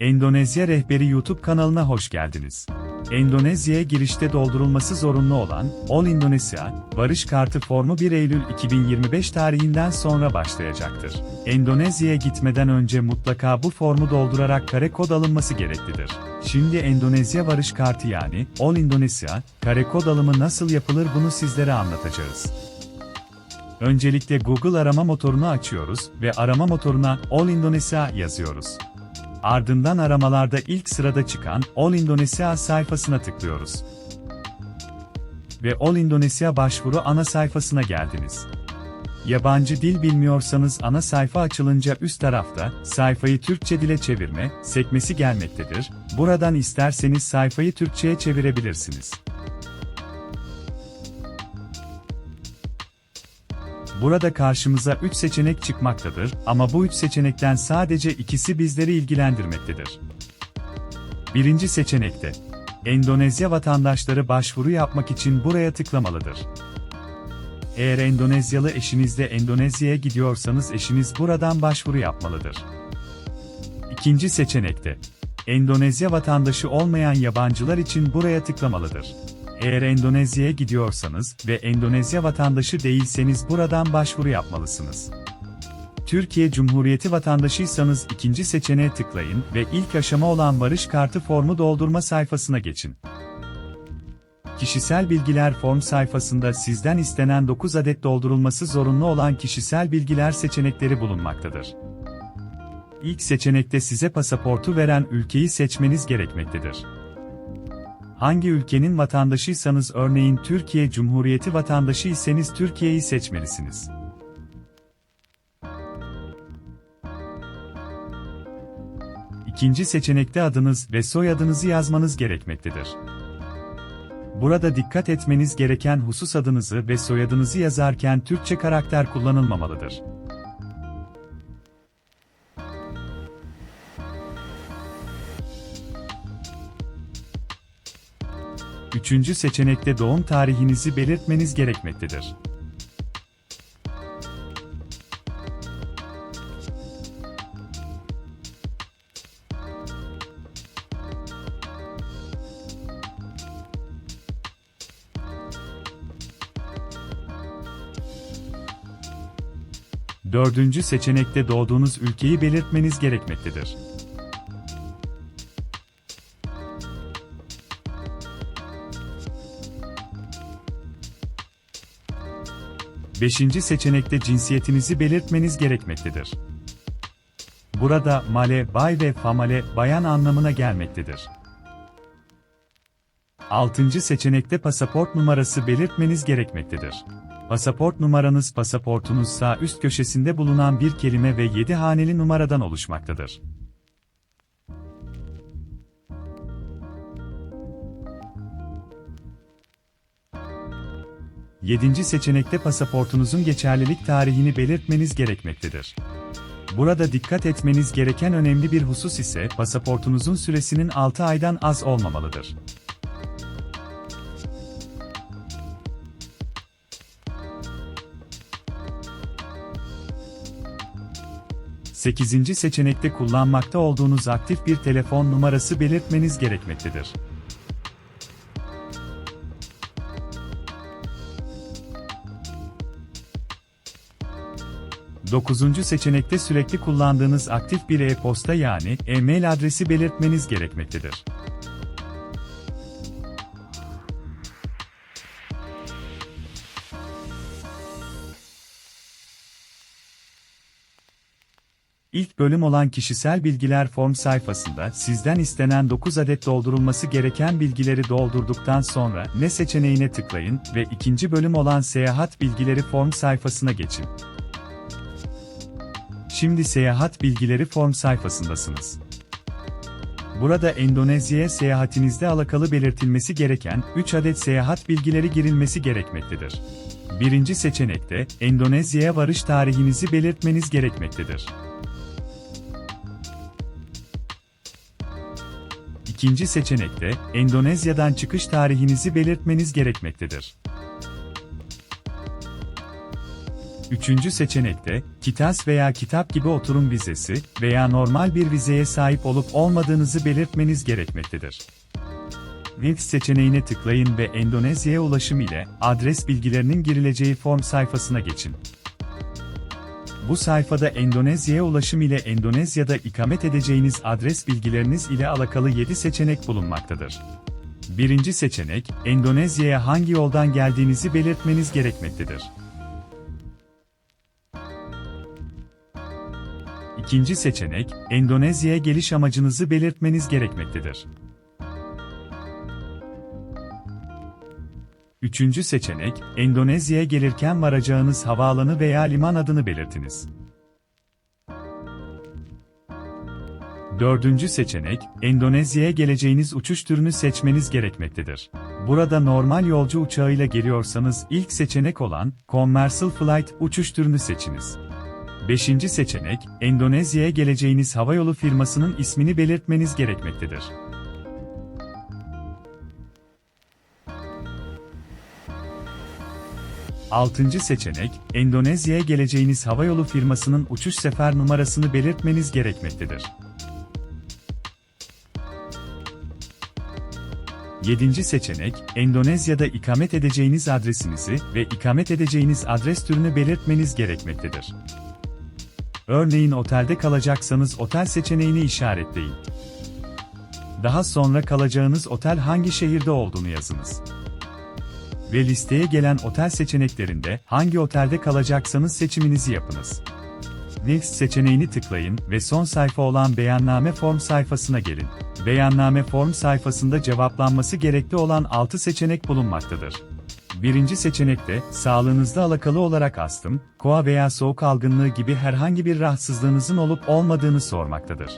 Endonezya Rehberi YouTube kanalına hoş geldiniz. Endonezya'ya girişte doldurulması zorunlu olan All Indonesia, varış kartı formu 1 Eylül 2025 tarihinden sonra başlayacaktır. Endonezya'ya gitmeden önce mutlaka bu formu doldurarak kare kod alınması gereklidir. Şimdi Endonezya varış kartı yani All Indonesia, kare kod alımı nasıl yapılır bunu sizlere anlatacağız. Öncelikle Google arama motorunu açıyoruz ve arama motoruna All Indonesia yazıyoruz. Ardından aramalarda ilk sırada çıkan All Indonesia sayfasına tıklıyoruz. Ve All Indonesia başvuru ana sayfasına geldiniz. Yabancı dil bilmiyorsanız ana sayfa açılınca üst tarafta sayfayı Türkçe dile çevirme sekmesi gelmektedir. Buradan isterseniz sayfayı Türkçe'ye çevirebilirsiniz. Burada karşımıza 3 seçenek çıkmaktadır ama bu 3 seçenekten sadece ikisi bizleri ilgilendirmektedir. Birinci seçenekte, Endonezya vatandaşları başvuru yapmak için buraya tıklamalıdır. Eğer Endonezyalı eşinizle Endonezya'ya gidiyorsanız eşiniz buradan başvuru yapmalıdır. İkinci seçenekte, Endonezya vatandaşı olmayan yabancılar için buraya tıklamalıdır. Eğer Endonezya'ya gidiyorsanız ve Endonezya vatandaşı değilseniz buradan başvuru yapmalısınız. Türkiye Cumhuriyeti vatandaşıysanız ikinci seçeneğe tıklayın ve ilk aşama olan varış kartı formu doldurma sayfasına geçin. Kişisel bilgiler form sayfasında sizden istenen 9 adet doldurulması zorunlu olan kişisel bilgiler seçenekleri bulunmaktadır. İlk seçenekte size pasaportu veren ülkeyi seçmeniz gerekmektedir. Hangi ülkenin vatandaşıysanız örneğin Türkiye Cumhuriyeti vatandaşı iseniz Türkiye'yi seçmelisiniz. İkinci seçenekte adınız ve soyadınızı yazmanız gerekmektedir. Burada dikkat etmeniz gereken husus adınızı ve soyadınızı yazarken Türkçe karakter kullanılmamalıdır. Üçüncü seçenekte doğum tarihinizi belirtmeniz gerekmektedir. Dördüncü seçenekte doğduğunuz ülkeyi belirtmeniz gerekmektedir. Beşinci seçenekte cinsiyetinizi belirtmeniz gerekmektedir. Burada male, bay ve famale, bayan anlamına gelmektedir. Altıncı seçenekte pasaport numarası belirtmeniz gerekmektedir. Pasaport numaranız pasaportunuz sağ üst köşesinde bulunan bir kelime ve 7 haneli numaradan oluşmaktadır. Yedinci seçenekte pasaportunuzun geçerlilik tarihini belirtmeniz gerekmektedir. Burada dikkat etmeniz gereken önemli bir husus ise pasaportunuzun süresinin 6 aydan az olmamalıdır. Sekizinci seçenekte kullanmakta olduğunuz aktif bir telefon numarası belirtmeniz gerekmektedir. Dokuzuncu seçenekte sürekli kullandığınız aktif bir e-posta yani e-mail adresi belirtmeniz gerekmektedir. İlk bölüm olan kişisel bilgiler form sayfasında sizden istenen 9 adet doldurulması gereken bilgileri doldurduktan sonra ne seçeneğine tıklayın ve ikinci bölüm olan seyahat bilgileri form sayfasına geçin. Şimdi seyahat bilgileri form sayfasındasınız. Burada Endonezya'ya seyahatinizde alakalı belirtilmesi gereken 3 adet seyahat bilgileri girilmesi gerekmektedir. Birinci seçenekte Endonezya'ya varış tarihinizi belirtmeniz gerekmektedir. İkinci seçenekte Endonezya'dan çıkış tarihinizi belirtmeniz gerekmektedir. Üçüncü seçenekte, KİTAS veya kitap gibi oturum vizesi veya normal bir vizeye sahip olup olmadığınızı belirtmeniz gerekmektedir. Web seçeneğine tıklayın ve Endonezya'ya ulaşım ile adres bilgilerinin girileceği form sayfasına geçin. Bu sayfada Endonezya'ya ulaşım ile Endonezya'da ikamet edeceğiniz adres bilgileriniz ile alakalı 7 seçenek bulunmaktadır. Birinci seçenek, Endonezya'ya hangi yoldan geldiğinizi belirtmeniz gerekmektedir. İkinci seçenek, Endonezya'ya geliş amacınızı belirtmeniz gerekmektedir. Üçüncü seçenek, Endonezya'ya gelirken varacağınız havaalanı veya liman adını belirtiniz. Dördüncü seçenek, Endonezya'ya geleceğiniz uçuş türünü seçmeniz gerekmektedir. Burada normal yolcu uçağıyla geliyorsanız ilk seçenek olan Commercial Flight uçuş türünü seçiniz. Beşinci seçenek, Endonezya'ya geleceğiniz havayolu firmasının ismini belirtmeniz gerekmektedir. Altıncı seçenek, Endonezya'ya geleceğiniz havayolu firmasının uçuş sefer numarasını belirtmeniz gerekmektedir. Yedinci seçenek, Endonezya'da ikamet edeceğiniz adresinizi ve ikamet edeceğiniz adres türünü belirtmeniz gerekmektedir. Örneğin otelde kalacaksanız otel seçeneğini işaretleyin. Daha sonra kalacağınız otel hangi şehirde olduğunu yazınız. Ve listeye gelen otel seçeneklerinde hangi otelde kalacaksanız seçiminizi yapınız. Next seçeneğini tıklayın ve son sayfa olan beyanname form sayfasına gelin. Beyanname form sayfasında cevaplanması gerekli olan 6 seçenek bulunmaktadır. Birinci seçenekte, sağlığınızla alakalı olarak astım, koa veya soğuk algınlığı gibi herhangi bir rahatsızlığınızın olup olmadığını sormaktadır.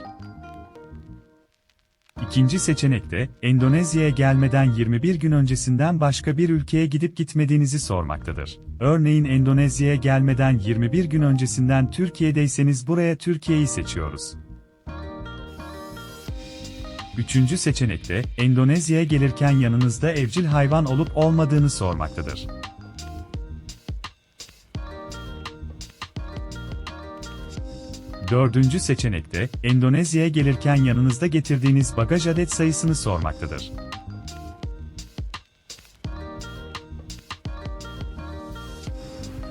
İkinci seçenekte, Endonezya'ya gelmeden 21 gün öncesinden başka bir ülkeye gidip gitmediğinizi sormaktadır. Örneğin Endonezya'ya gelmeden 21 gün öncesinden Türkiye'deyseniz buraya Türkiye'yi seçiyoruz. Üçüncü seçenekte, Endonezya'ya gelirken yanınızda evcil hayvan olup olmadığını sormaktadır. Dördüncü seçenekte, Endonezya'ya gelirken yanınızda getirdiğiniz bagaj adet sayısını sormaktadır.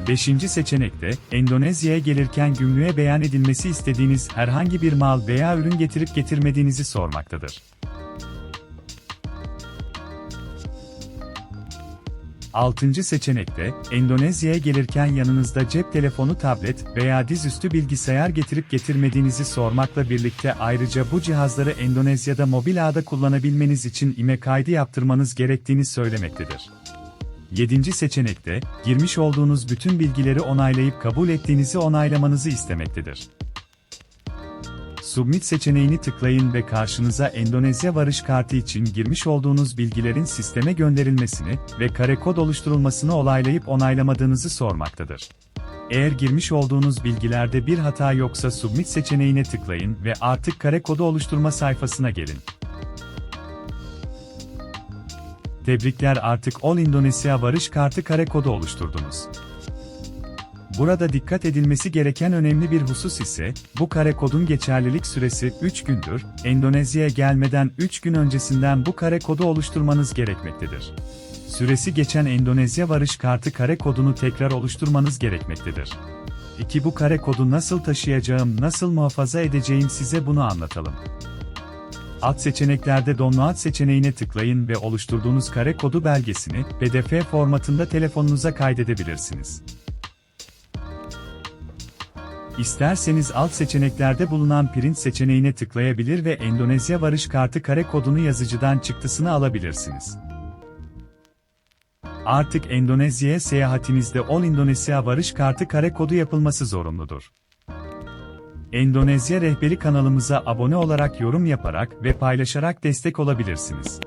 Beşinci seçenekte, Endonezya'ya gelirken gümrüğe beyan edilmesi istediğiniz herhangi bir mal veya ürün getirip getirmediğinizi sormaktadır. Altıncı seçenekte, Endonezya'ya gelirken yanınızda cep telefonu, tablet veya dizüstü bilgisayar getirip getirmediğinizi sormakla birlikte ayrıca bu cihazları Endonezya'da mobil ağda kullanabilmeniz için IME kaydı yaptırmanız gerektiğini söylemektedir. Yedinci seçenekte, girmiş olduğunuz bütün bilgileri onaylayıp kabul ettiğinizi onaylamanızı istemektedir. Submit seçeneğini tıklayın ve karşınıza Endonezya varış kartı için girmiş olduğunuz bilgilerin sisteme gönderilmesini ve kare kod oluşturulmasını olaylayıp onaylamadığınızı sormaktadır. Eğer girmiş olduğunuz bilgilerde bir hata yoksa Submit seçeneğine tıklayın ve artık kare kodu oluşturma sayfasına gelin. Tebrikler artık All Indonesia varış kartı kare kodu oluşturdunuz. Burada dikkat edilmesi gereken önemli bir husus ise, bu kare kodun geçerlilik süresi 3 gündür, Endonezya'ya gelmeden 3 gün öncesinden bu kare kodu oluşturmanız gerekmektedir. Süresi geçen Endonezya varış kartı kare kodunu tekrar oluşturmanız gerekmektedir. İki bu kare kodu nasıl taşıyacağım, nasıl muhafaza edeceğim size bunu anlatalım. Alt seçeneklerde Download seçeneğine tıklayın ve oluşturduğunuz kare kodu belgesini PDF formatında telefonunuza kaydedebilirsiniz. İsterseniz alt seçeneklerde bulunan print seçeneğine tıklayabilir ve Endonezya varış kartı kare kodunu yazıcıdan çıktısını alabilirsiniz. Artık Endonezya'ya seyahatinizde All Indonesia varış kartı kare kodu yapılması zorunludur. Endonezya rehberi kanalımıza abone olarak yorum yaparak ve paylaşarak destek olabilirsiniz.